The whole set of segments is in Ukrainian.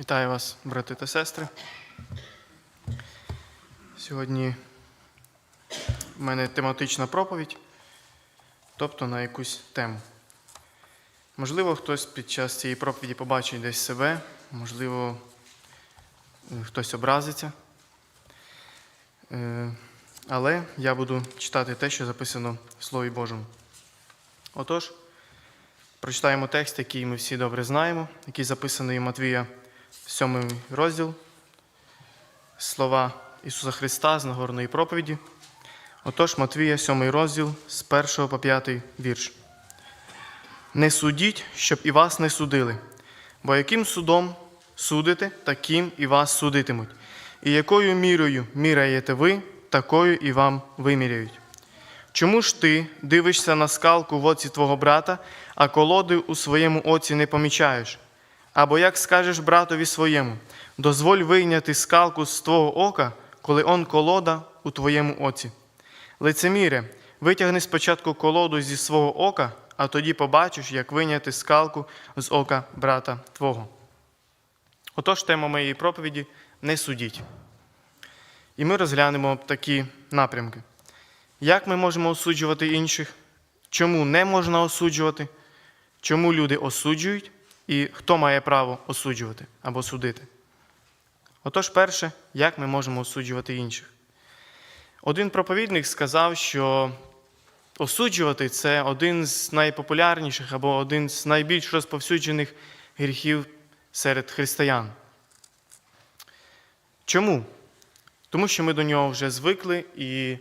Вітаю вас, брати та сестри. Сьогодні в мене тематична проповідь, тобто на якусь тему. Можливо, хтось під час цієї проповіді побачить десь себе, можливо, хтось образиться. Е, Але я буду читати те, що записано в Слові Божому. Отож, прочитаємо текст, який ми всі добре знаємо, який записаний у Матвія 7 розділ, слова Ісуса Христа з Нагорної проповіді. Отож, Матвія, 7 розділ з 1 по 5 вірш. Не судіть, щоб і вас не судили, бо яким судом судите, таким і вас судитимуть. І якою мірою міряєте ви, такою і вам виміряють. Чому ж ти дивишся на скалку в оці твого брата, а колоди у своєму оці не помічаєш? Або як скажеш братові своєму, дозволь вийняти скалку з твого ока, коли он колода у твоєму оці. Лицеміре, витягни спочатку колоду зі свого ока, а тоді побачиш, як вийняти скалку з ока брата твого. Отож, тема моєї проповіді не судіть. І ми розглянемо такі напрямки. Як ми можемо осуджувати інших? Чому не можна осуджувати? Чому люди осуджують? І хто має право осуджувати або судити? Отож, перше, як ми можемо осуджувати інших? Один проповідник сказав, що осуджувати це один з найпопулярніших або один з найбільш розповсюджених гріхів серед християн. Чому? Тому що ми до нього вже звикли і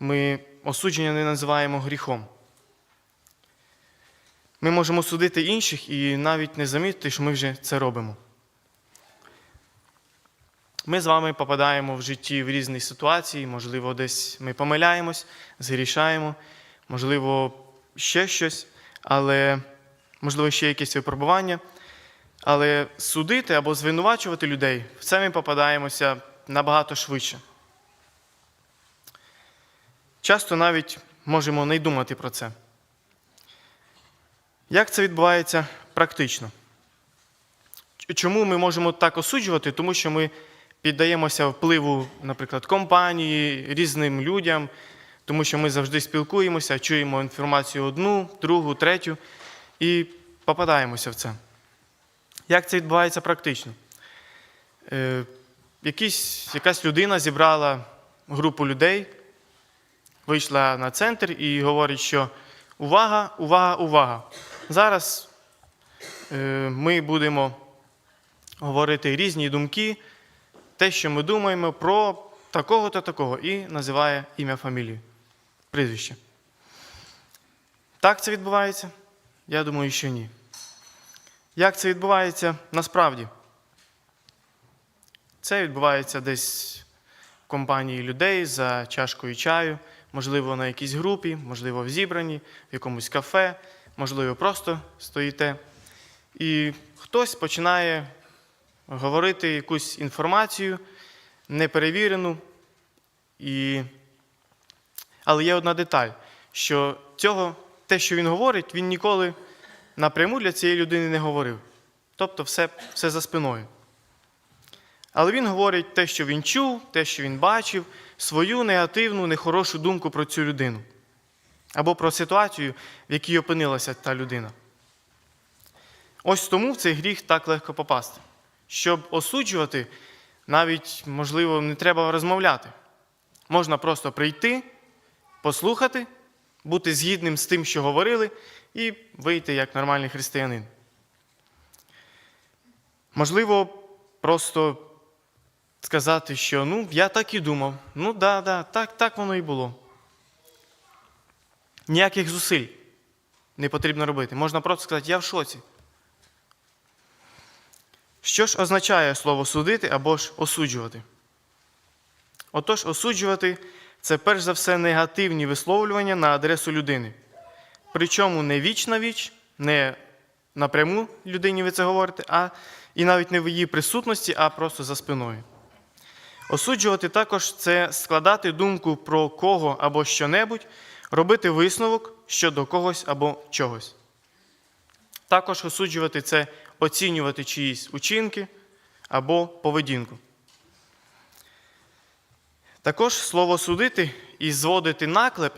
ми осудження не називаємо гріхом. Ми можемо судити інших і навіть не замітити, що ми вже це робимо. Ми з вами попадаємо в житті в різні ситуації, можливо, десь ми помиляємось, згрішаємо, можливо, ще щось, але можливо, ще якесь випробування. Але судити або звинувачувати людей в це ми попадаємося набагато швидше. Часто навіть можемо не думати про це. Як це відбувається практично? Чому ми можемо так осуджувати? Тому що ми піддаємося впливу, наприклад, компанії, різним людям, тому що ми завжди спілкуємося, чуємо інформацію одну, другу, третю і попадаємося в це. Як це відбувається практично? Е, якісь, якась людина зібрала групу людей, вийшла на центр і говорить, що увага, увага, увага. Зараз е, ми будемо говорити різні думки, те, що ми думаємо про такого-то такого, і називає ім'я фамілію, прізвище. Так це відбувається? Я думаю, що ні. Як це відбувається насправді? Це відбувається десь в компанії людей за чашкою чаю, можливо, на якійсь групі, можливо, в зібранні, в якомусь кафе, можливо, просто стоїте. І хтось починає говорити якусь інформацію неперевірену. І... Але є одна деталь, що цього, те, що він говорить, він ніколи напряму для цієї людини не говорив. Тобто все, все за спиною. Але він говорить те, що він чув, те, що він бачив, свою негативну, нехорошу думку про цю людину. Або про ситуацію, в якій опинилася та людина. Ось тому в цей гріх так легко попасти. Щоб осуджувати, навіть, можливо, не треба розмовляти. Можна просто прийти, послухати, бути згідним з тим, що говорили, і вийти як нормальний християнин. Можливо, просто сказати, що ну, я так і думав, ну да, да, так, так воно і було. Ніяких зусиль не потрібно робити. Можна просто сказати, я в шоці. Що ж означає слово судити або ж осуджувати? Отож, осуджувати це перш за все негативні висловлювання на адресу людини. Причому не віч на віч, не напряму людині ви це говорите, а і навіть не в її присутності, а просто за спиною. Осуджувати також це складати думку про кого або що-небудь, робити висновок щодо когось або чогось. Також осуджувати це оцінювати чиїсь учинки, або поведінку. Також слово судити і зводити наклеп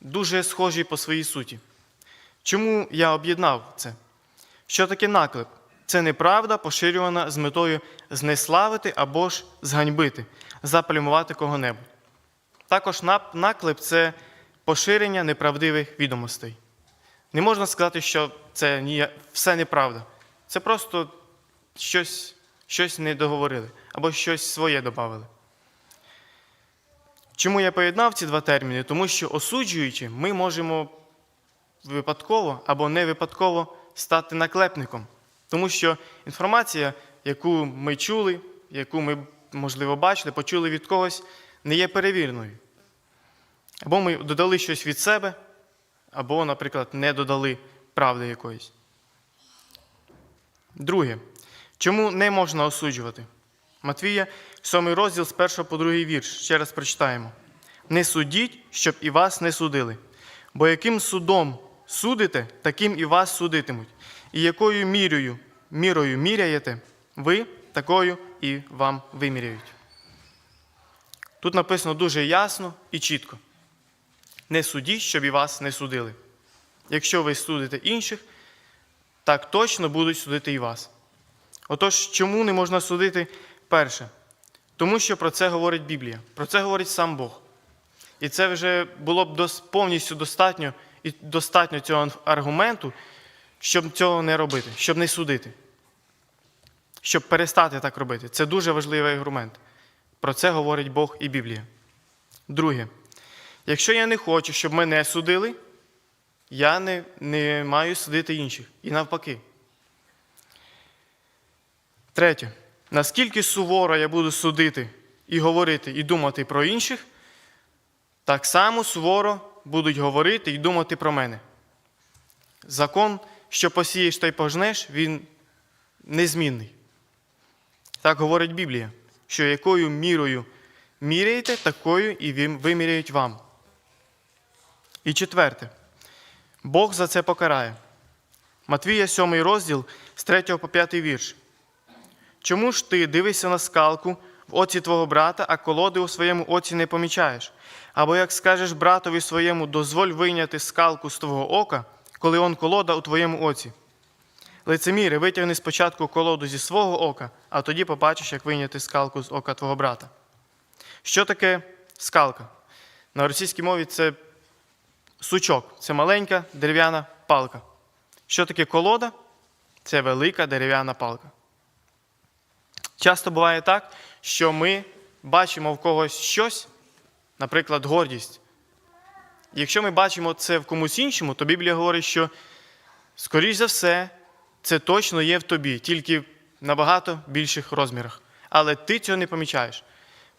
дуже схожі по своїй суті. Чому я об'єднав це? Що таке наклеп? Це неправда, поширювана з метою знеславити або ж зганьбити, заплюмувати кого-небудь. Також наклеп це поширення неправдивих відомостей. Не можна сказати, що це все неправда. Це просто щось, щось не договорили або щось своє додали. Чому я поєднав ці два терміни? Тому що осуджуючи, ми можемо випадково або не випадково стати наклепником. Тому що інформація, яку ми чули, яку ми, можливо, бачили, почули від когось, не є перевіреною. Або ми додали щось від себе, або, наприклад, не додали правди якоїсь. Друге. Чому не можна осуджувати? Матвія, 7 розділ з 1 по 2 вірш. Ще раз прочитаємо. Не судіть, щоб і вас не судили. Бо яким судом судите, таким і вас судитимуть. І якою мірою, мірою міряєте, ви такою і вам виміряють. Тут написано дуже ясно і чітко. Не судіть, щоб і вас не судили. Якщо ви судите інших, так точно будуть судити і вас. Отож, чому не можна судити перше? Тому що про це говорить Біблія, про це говорить сам Бог. І це вже було б повністю достатньо і достатньо цього аргументу, щоб цього не робити, щоб не судити, щоб перестати так робити. Це дуже важливий аргумент. Про це говорить Бог і Біблія. Друге, якщо я не хочу, щоб мене судили, я не, не маю судити інших. І навпаки. Третє. Наскільки суворо я буду судити і говорити і думати про інших, так само суворо будуть говорити і думати про мене. Закон, що посієш та й пожнеш, він незмінний. Так говорить Біблія, що якою мірою міряєте, такою і вим- виміряють вам. І четверте. Бог за це покарає. Матвія, 7 розділ з 3 по 5 вірш. Чому ж ти дивишся на скалку в оці твого брата, а колоди у своєму оці не помічаєш? Або як скажеш братові своєму, дозволь вийняти скалку з твого ока, коли он колода у твоєму оці. Лицеміри, витягни спочатку колоду зі свого ока, а тоді побачиш, як вийняти скалку з ока твого брата. Що таке скалка? На російській мові це сучок, це маленька дерев'яна палка. Що таке колода? Це велика дерев'яна палка. Часто буває так, що ми бачимо в когось щось, наприклад, гордість. Якщо ми бачимо це в комусь іншому, то Біблія говорить, що, скоріш за все, це точно є в тобі, тільки в набагато більших розмірах. Але ти цього не помічаєш.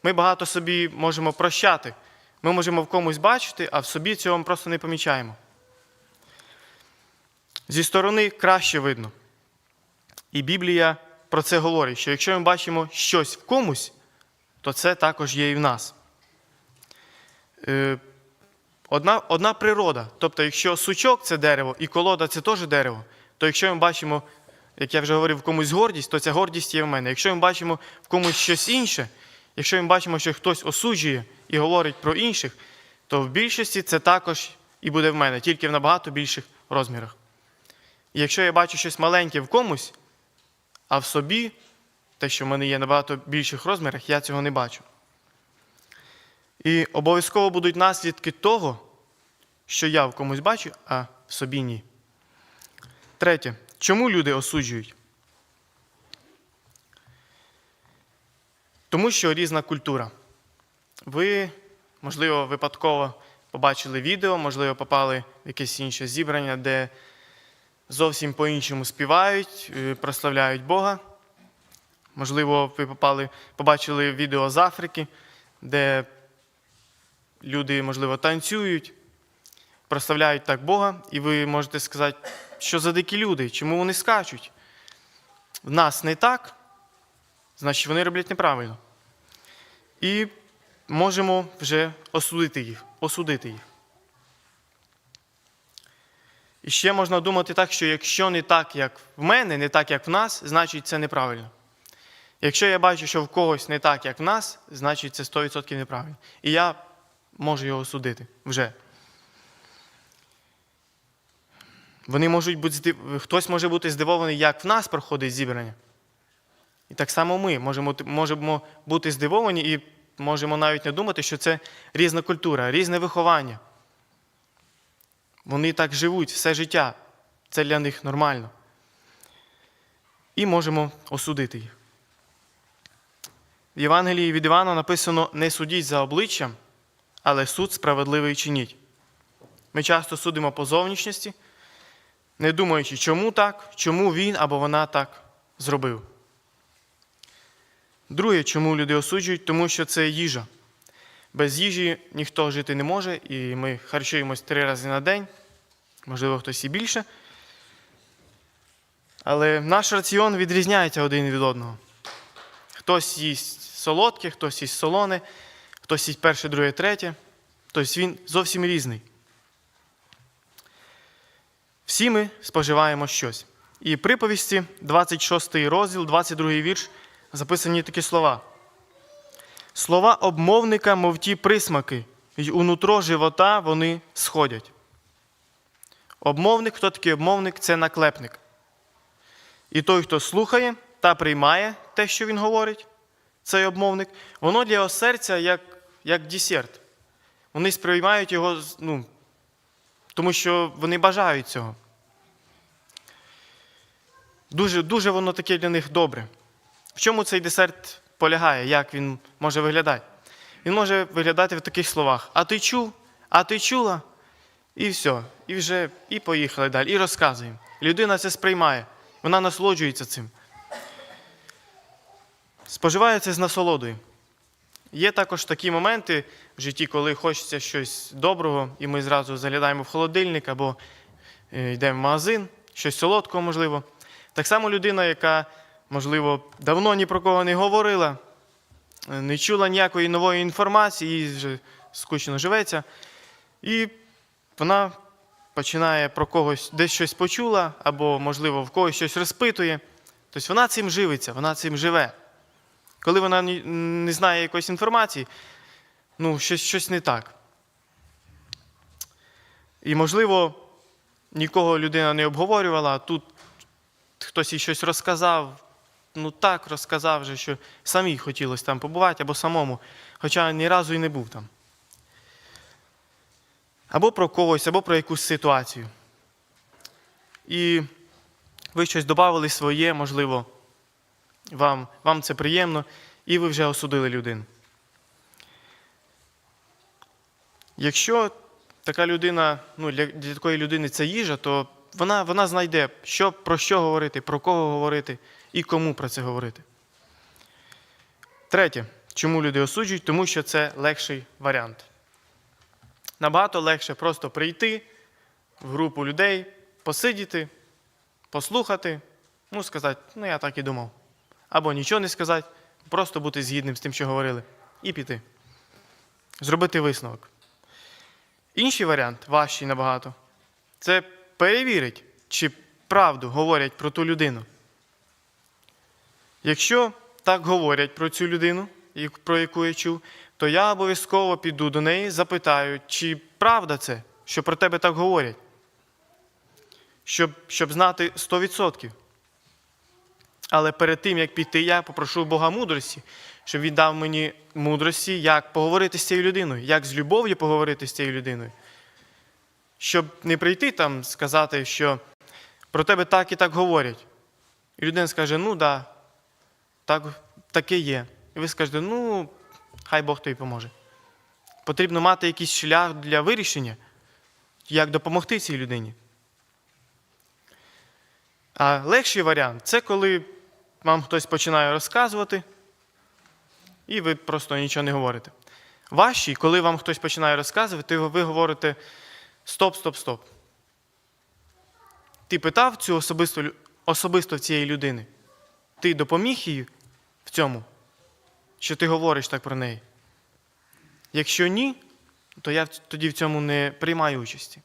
Ми багато собі можемо прощати. Ми можемо в комусь бачити, а в собі цього ми просто не помічаємо. Зі сторони краще видно. І Біблія про це говорить, що якщо ми бачимо щось в комусь, то це також є і в нас. Е, Одна, одна природа. Тобто, якщо сучок це дерево і колода це теж дерево, то якщо ми бачимо, як я вже говорив, в комусь гордість, то ця гордість є в мене. Якщо ми бачимо в комусь щось інше, якщо ми бачимо, що хтось осуджує і говорить про інших, то в більшості це також і буде в мене, тільки в набагато більших розмірах. І якщо я бачу щось маленьке в комусь, а в собі, те, що в мене є набагато більших розмірах, я цього не бачу. І обов'язково будуть наслідки того, що я в комусь бачу, а в собі ні. Третє. Чому люди осуджують? Тому що різна культура. Ви, можливо, випадково побачили відео, можливо, попали в якесь інше зібрання, де зовсім по-іншому співають, е, прославляють Бога. Можливо, ви попали, побачили відео з Африки, де люди, можливо, танцюють, прославляють так Бога, і ви можете сказати, що за дикі люди, чому вони скачуть? В нас не так, значить вони роблять неправильно. І можемо вже осудити їх. осудити їх. І ще можна думати так, що якщо не так, як в мене, не так, як в нас, значить це неправильно. Якщо я бачу, що в когось не так, як в нас, значить це 100% неправильно. І я можу його судити вже. Вони можуть бути здив... Хтось може бути здивований, як в нас проходить зібрання. І так само ми можемо, можемо бути здивовані і можемо навіть не думати, що це різна культура, різне виховання. Вони так живуть все життя. Це для них нормально. І можемо осудити їх. В Євангелії від Івана написано: не судіть за обличчям, але суд справедливий чиніть. Ми часто судимо по зовнішності, не думаючи, чому так, чому він або вона так зробив. Друге, чому люди осуджують, тому що це їжа. Без їжі ніхто жити не може, і ми харчуємось три рази на день, можливо, хтось і більше. Але наш раціон відрізняється один від одного. Хтось їсть солодке, хтось їсть солоне, хтось їсть перше, друге, третє. Тобто він зовсім різний. Всі ми споживаємо щось. І приповісті, 26 розділ, 22 вірш, записані такі слова. Слова обмовника, мов ті присмаки, й у нутро живота вони сходять. Обмовник, хто такий обмовник? Це наклепник. І той, хто слухає та приймає те, що він говорить, цей обмовник, воно для його серця як, як десерт. Вони сприймають його, ну, тому що вони бажають цього. Дуже, дуже воно таке для них добре. В чому цей десерт полягає, як він може виглядати? Він може виглядати в таких словах: А ти чув? А ти чула? І все. І вже і поїхали далі, і розказуємо. Людина це сприймає, вона насолоджується цим. Споживає це з насолодою. Є також такі моменти в житті, коли хочеться щось доброго, і ми зразу заглядаємо в холодильник або е, йдемо в магазин, щось солодкого, можливо. Так само людина, яка, можливо, давно ні про кого не говорила, е, не чула ніякої нової інформації, їй вже скучно живеться. І вона починає про когось десь щось почула, або, можливо, в когось щось розпитує. Тобто вона цим живиться, вона цим живе. Коли вона не знає якоїсь інформації, ну, щось, щось не так. І, можливо, нікого людина не обговорювала, тут хтось їй щось розказав, ну так розказав, вже, що самій хотілося там побувати або самому, хоча ні разу і не був там. Або про когось, або про якусь ситуацію. І ви щось додали своє, можливо, вам, вам це приємно, і ви вже осудили людину. Якщо така людина, ну, для, для такої людини це їжа, то вона, вона знайде, що, про що говорити, про кого говорити і кому про це говорити. Третє, чому люди осуджують? Тому що це легший варіант. Набагато легше просто прийти в групу людей, посидіти, послухати, ну, сказати, ну я так і думав. Або нічого не сказати, просто бути згідним з тим, що говорили, і піти. Зробити висновок. Інший варіант, важчий набагато, це перевірить, чи правду говорять про ту людину. Якщо так говорять про цю людину, про яку я чув, то я обов'язково піду до неї, запитаю, чи правда це, що про тебе так говорять. Щоб, щоб знати 100%. Але перед тим, як піти, я попрошу Бога мудрості, щоб він дав мені мудрості, як поговорити з цією людиною, як з любов'ю поговорити з цією людиною. Щоб не прийти там сказати, що про тебе так і так говорять. І людина скаже, ну да, так, таке є. І ви скажете, ну, хай Бог тобі поможе. Потрібно мати якийсь шлях для вирішення, як допомогти цій людині. А легший варіант це коли вам хтось починає розказувати, і ви просто нічого не говорите. Важчий, коли вам хтось починає розказувати, ви говорите стоп, стоп, стоп. Ти питав цю особисто, особисто цієї людини. Ти допоміг їй в цьому, що ти говориш так про неї. Якщо ні, то я тоді в цьому не приймаю участі.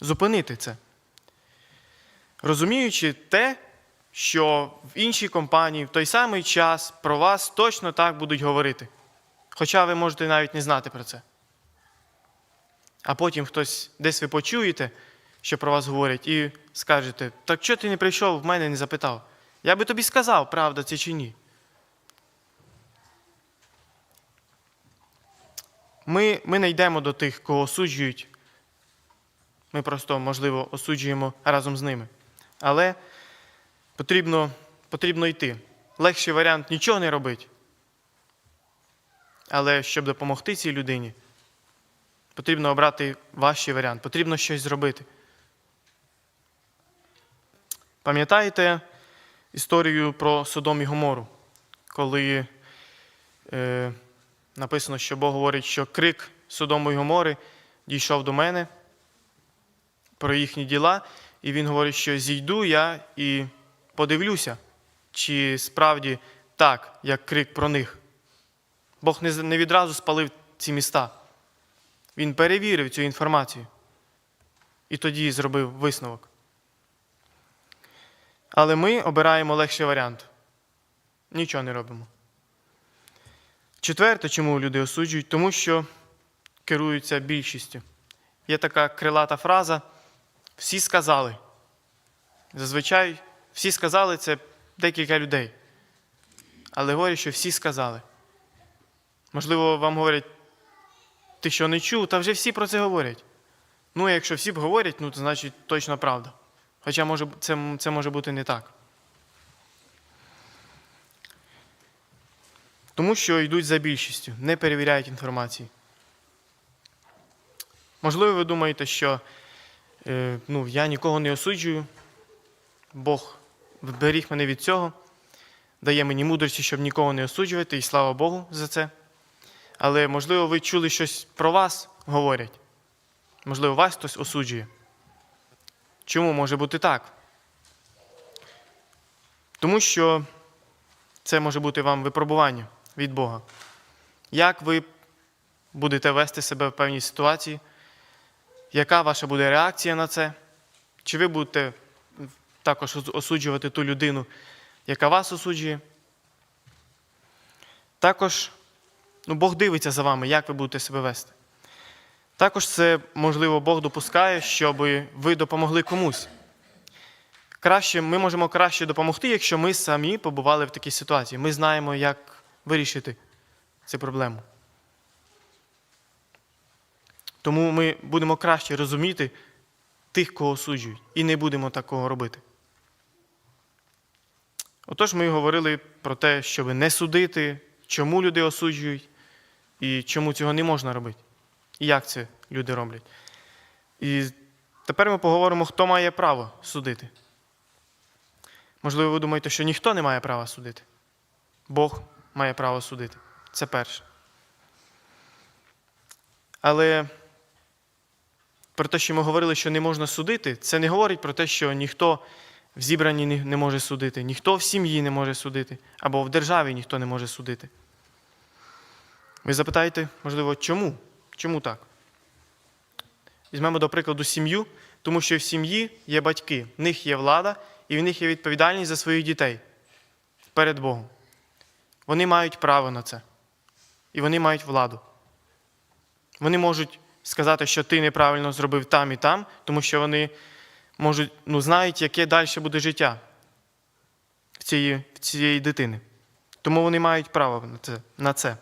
Зупинити це розуміючи те, що в іншій компанії в той самий час про вас точно так будуть говорити. Хоча ви можете навіть не знати про це. А потім хтось десь ви почуєте, що про вас говорять, і скажете, так чого ти не прийшов, в мене не запитав? Я би тобі сказав, правда це чи ні. Ми, ми не йдемо до тих, кого осуджують. Ми просто, можливо, осуджуємо разом з ними. Але потрібно, потрібно йти. Легший варіант нічого не робити. Але щоб допомогти цій людині, потрібно обрати важчий варіант, потрібно щось зробити. Пам'ятаєте історію про Содом і Гомору, коли е, написано, що Бог говорить, що крик Содому і Гомори дійшов до мене про їхні діла, і він говорить, що зійду я і подивлюся, чи справді так, як крик про них. Бог не відразу спалив ці міста. Він перевірив цю інформацію і тоді зробив висновок. Але ми обираємо легший варіант. Нічого не робимо. Четверте, чому люди осуджують? Тому що керуються більшістю. Є така крилата фраза всі сказали. Зазвичай всі сказали це декілька людей. Але говорять, що всі сказали. Можливо, вам говорять, ти що не чув, та вже всі про це говорять. Ну, якщо всі б говорять, ну, то значить точно правда. Хоча може, це, це може бути не так. Тому що йдуть за більшістю, не перевіряють інформації. Можливо, ви думаєте, що е, ну, я нікого не осуджую, Бог вберіг мене від цього, дає мені мудрості, щоб нікого не осуджувати, і слава Богу за це. Але, можливо, ви чули щось про вас говорять. Можливо, вас хтось осуджує. Чому може бути так? Тому що це може бути вам випробування від Бога. Як ви будете вести себе в певній ситуації? Яка ваша буде реакція на це? Чи ви будете також осуджувати ту людину, яка вас осуджує? Також ну, Бог дивиться за вами, як ви будете себе вести. Також це, можливо, Бог допускає, щоб ви допомогли комусь. Краще, ми можемо краще допомогти, якщо ми самі побували в такій ситуації. Ми знаємо, як вирішити цю проблему. Тому ми будемо краще розуміти тих, кого осуджують, і не будемо такого робити. Отож, ми говорили про те, щоб не судити, чому люди осуджують і чому цього не можна робити, і як це люди роблять. І тепер ми поговоримо, хто має право судити. Можливо, ви думаєте, що ніхто не має права судити. Бог має право судити. Це перше. Але про те, що ми говорили, що не можна судити, це не говорить про те, що ніхто в зібранні не- може судити, ніхто в сім'ї не може судити, або в державі ніхто не може судити. Ви запитаєте, можливо, чому? Чому так? Візьмемо, до прикладу, сім'ю, тому що в сім'ї є батьки, в них є влада, і в них є відповідальність за своїх дітей перед Богом. Вони мають право на це. І вони мають владу. Вони можуть сказати, що ти неправильно зробив там і там, тому що вони можуть, ну, знають, яке далі буде життя цієї, цієї дитини. Тому вони мають право на це.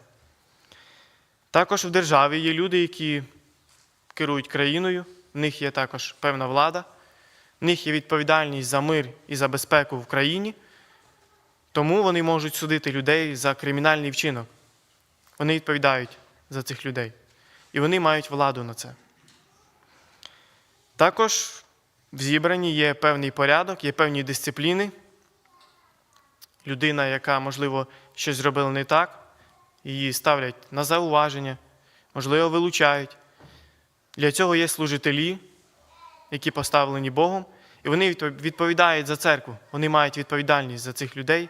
Також в державі є люди, які керують країною, в них є також певна влада, в них є відповідальність за мир і за безпеку в країні, тому вони можуть судити людей за кримінальний вчинок. Вони відповідають за цих людей. І вони мають владу на це. Також в зібранні є певний порядок, є певні дисципліни. Людина, яка, можливо, щось зробила не так, її ставлять на зауваження, можливо, вилучають. Для цього є служителі, які поставлені Богом, і вони відповідають за церкву. Вони мають відповідальність за цих людей,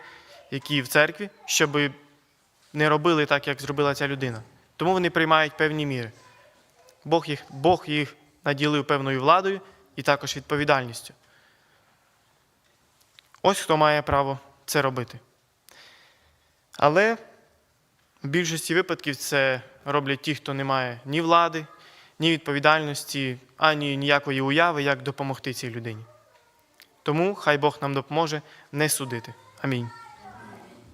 які в церкві, щоб не робили так, як зробила ця людина. Тому вони приймають певні міри. Бог їх, Бог їх наділив певною владою і також відповідальністю. Ось хто має право це робити. Але в більшості випадків це роблять ті, хто не має ні влади, ні відповідальності, ані ніякої уяви, як допомогти цій людині. Тому хай Бог нам допоможе не судити. Амінь.